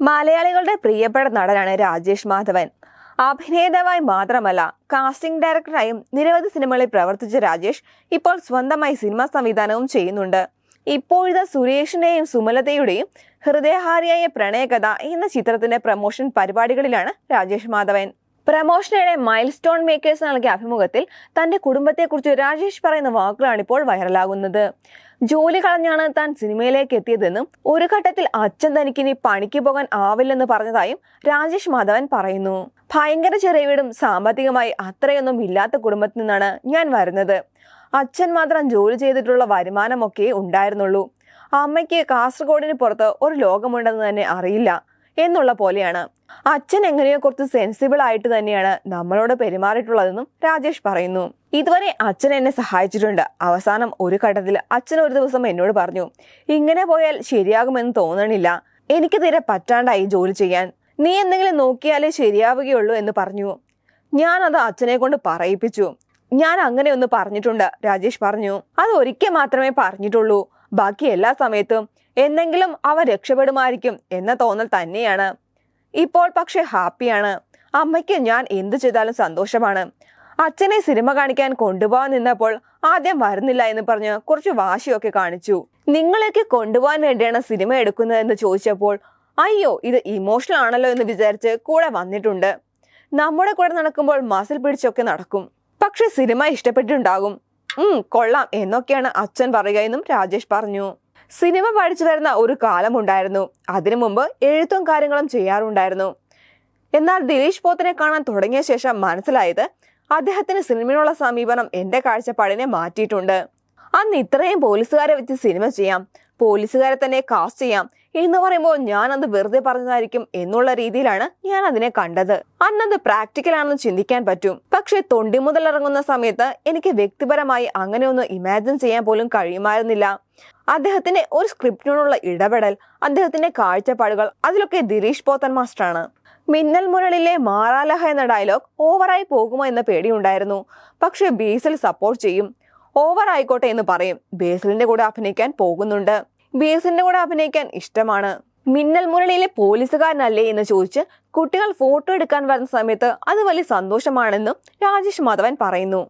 മലയാളികളുടെ പ്രിയപ്പെട്ട നടനാണ് രാജേഷ് മാധവൻ. അഭിനേതാവായി മാത്രമല്ല കാസ്റ്റിംഗ് ഡയറക്ടറായും നിരവധി സിനിമകളിൽ പ്രവർത്തിച്ച രാജേഷ് ഇപ്പോൾ സ്വന്തമായി സിനിമാ സംവിധാനവും ചെയ്യുന്നുണ്ട്. ഇപ്പോഴത്തെ സുരേഷിന്റെയും സുമലതയുടെയും ഹൃദയഹാരിയായ പ്രണയകഥ എന്ന ചിത്രത്തിന്റെ പ്രമോഷൻ പരിപാടികളിലാണ് രാജേഷ് മാധവൻ. പ്രമോഷനിടെ മൈൽ സ്റ്റോൺ മേക്കേഴ്സ് നൽകിയ അഭിമുഖത്തിൽ തന്റെ കുടുംബത്തെക്കുറിച്ച് രാജേഷ് പറയുന്ന വാക്കുകളാണ് ഇപ്പോൾ വൈറലാകുന്നത്. ജോലി കളഞ്ഞാണ് താൻ സിനിമയിലേക്ക് എത്തിയതെന്നും ഒരു ഘട്ടത്തിൽ അച്ഛൻ തനിക്ക് ഇനി പണിക്ക് പോകാൻ ആവില്ലെന്ന് പറഞ്ഞതായും രാജേഷ് മാധവൻ പറയുന്നു. ഭയങ്കര ചെറിയ വീടും സാമ്പത്തികമായി അത്രയൊന്നും ഇല്ലാത്ത കുടുംബത്തിൽ നിന്നാണ് ഞാൻ വരുന്നത്. അച്ഛൻ മാത്രം ജോലി ചെയ്തിട്ടുള്ള വരുമാനമൊക്കെ ഉണ്ടായിരുന്നുള്ളൂ. അമ്മയ്ക്ക് കാസർഗോഡിന് പുറത്ത് ഒരു ലോകമുണ്ടെന്ന് തന്നെ അറിയില്ല. എന്നുള്ള പോലെയാണ്. അച്ഛൻ എങ്ങനെയോ കുറച്ച് സെൻസിബിൾ ആയിട്ട് തന്നെയാണ് നമ്മളോട് പെരുമാറിയിട്ടുള്ളതെന്നും രാജേഷ് പറയുന്നു. ഇതുവരെ അച്ഛൻ എന്നെ സഹായിച്ചിട്ടുണ്ട്. അവസാനം ഒരു ഘട്ടത്തിൽ അച്ഛൻ ഒരു ദിവസം എന്നോട് പറഞ്ഞു ഇങ്ങനെ പോയാൽ ശരിയാകുമെന്ന് തോന്നണില്ല. എനിക്ക് തീരെ പറ്റാണ്ടായി ജോലി ചെയ്യാൻ. നീ എന്തെങ്കിലും നോക്കിയാലേ ശരിയാവുകയുള്ളൂ എന്ന് പറഞ്ഞു. ഞാൻ അത് അച്ഛനെ കൊണ്ട് പറയിപ്പിച്ചു. ഞാൻ അങ്ങനെ ഒന്ന് പറഞ്ഞിട്ടുണ്ട് രാജേഷ് പറഞ്ഞു. അത് ഒരിക്കൽ മാത്രമേ പറഞ്ഞിട്ടുള്ളൂ. ബാക്കി എല്ലാ സമയത്തും എന്തെങ്കിലും അവ രക്ഷപ്പെടുമായിരിക്കും എന്ന തോന്നൽ തന്നെയാണ്. ഇപ്പോൾ പക്ഷെ ഹാപ്പിയാണ്. അമ്മയ്ക്ക് ഞാൻ എന്തു ചെയ്താലും സന്തോഷമാണ്. അച്ഛനെ സിനിമ കാണിക്കാൻ കൊണ്ടുപോകാൻ നിന്നപ്പോൾ ആദ്യം വരുന്നില്ല എന്ന് പറഞ്ഞ് കുറച്ച് വാശിയൊക്കെ കാണിച്ചു. നിങ്ങളെയൊക്കെ കൊണ്ടുപോകാൻ വേണ്ടിയാണ് സിനിമ എടുക്കുന്നതെന്ന് ചോദിച്ചപ്പോൾ അയ്യോ ഇത് ഇമോഷണൽ ആണല്ലോ എന്ന് വിചാരിച്ച് കൂടെ വന്നിട്ടുണ്ട്. നമ്മുടെ കൂടെ നടക്കുമ്പോൾ മസിൽ പിടിച്ചൊക്കെ നടക്കും. പക്ഷെ സിനിമ ഇഷ്ടപ്പെട്ടിട്ടുണ്ടാകും. ഉം കൊള്ളാം എന്നൊക്കെയാണ് അച്ഛൻ പറയുക എന്നും രാജേഷ് പറഞ്ഞു. സിനിമ പഠിച്ചു വരുന്ന ഒരു കാലമുണ്ടായിരുന്നു. അതിനു മുമ്പ് എഴുത്തും കാര്യങ്ങളും ചെയ്യാറുണ്ടായിരുന്നു. എന്നാൽ ദിലീഷ് പോത്തിനെ കാണാൻ തുടങ്ങിയ ശേഷം മനസ്സിലായത് അദ്ദേഹത്തിന് സിനിമയോടുള്ള സമീപനം എന്റെ കാഴ്ചപ്പാടിനെ മാറ്റിയിട്ടുണ്ട്. അന്ന് ഇത്രയും പോലീസുകാരെ വെച്ച് സിനിമ ചെയ്യാം പോലീസുകാരെ തന്നെ കാസ്റ്റ് ചെയ്യാം എന്ന് പറയുമ്പോൾ ഞാൻ അത് വെറുതെ പറഞ്ഞതായിരിക്കും എന്നുള്ള രീതിയിലാണ് ഞാൻ അതിനെ കണ്ടത്. അന്നത് പ്രാക്ടിക്കൽ ആണെന്ന് ചിന്തിക്കാൻ പറ്റും. പക്ഷെ തൊണ്ടി മുതൽ ഇറങ്ങുന്ന സമയത്ത് എനിക്ക് വ്യക്തിപരമായി അങ്ങനെ ഒന്ന് ഇമാജിൻ ചെയ്യാൻ പോലും കഴിയുമായിരുന്നില്ല. അദ്ദേഹത്തിന്റെ ഒരു സ്ക്രിപ്റ്റിനോടുള്ള ഇടപെടൽ അദ്ദേഹത്തിന്റെ കാഴ്ചപ്പാടുകൾ അതിലൊക്കെ ദിരീഷ് പോത്തൻ മാസ്റ്ററാണ് മിന്നൽ മുരളിലെ മാറാലഹ എന്ന ഡയലോഗ് ഓവറായി പോകുമോ എന്ന പേടിയുണ്ടായിരുന്നു. പക്ഷെ ബേസിൽ സപ്പോർട്ട് ചെയ്യും. ഓവർ ആയിക്കോട്ടെ എന്ന് പറയും. ബേസിലിന്റെ കൂടെ അഭിനയിക്കാൻ പോകുന്നുണ്ട്. ബേസിലിന്റെ കൂടെ അഭിനയിക്കാൻ ഇഷ്ടമാണ്. മിന്നൽ മുരളിയിലെ പോലീസുകാരനല്ലേ എന്ന് ചോദിച്ച് കുട്ടികൾ ഫോട്ടോ എടുക്കാൻ വരുന്ന സമയത്ത് അത് വലിയ സന്തോഷമാണെന്നും രാജേഷ് മാധവൻ പറയുന്നു.